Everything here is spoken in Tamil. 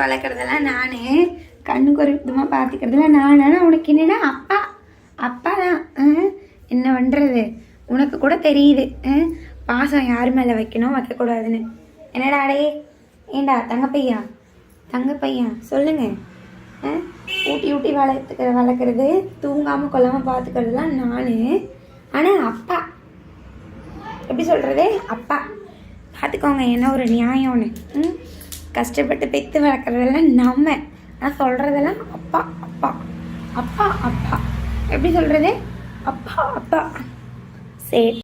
வளர்க்குறதெல்லாம் நான் கண்ணுக்கு ஒரு விதமாக பார்த்துக்கிறதுலாம் நான். ஆனால் உனக்கு என்னென்னா அப்பா அப்பா தான் என்ன பண்ணுறது உனக்கு கூட தெரியுது பாசம் யார் மேலே வைக்கணும் வைக்கக்கூடாதுன்னு. என்னடா அடே ஏண்டா தங்க பையா தங்க பையன் சொல்லுங்க ஊட்டி ஊட்டி வளர்த்துக்கிற வளர்க்குறது தூங்காமல் கொல்லாமல் பார்த்துக்கிறதுலாம் நான். ஆனால் அப்பா எப்படி சொல்கிறது அப்பா. பார்த்துக்கோங்க என்ன ஒரு நியாயம்னு. ம்? கஷ்டப்பட்டு பெற்று வளர்க்குறதெல்லாம் நம்ம. நான் சொல்கிறதெல்லாம் அப்பா அப்பா. அப்பா அப்பா. எப்படி சொல்கிறது அப்பா அப்பா. சரி.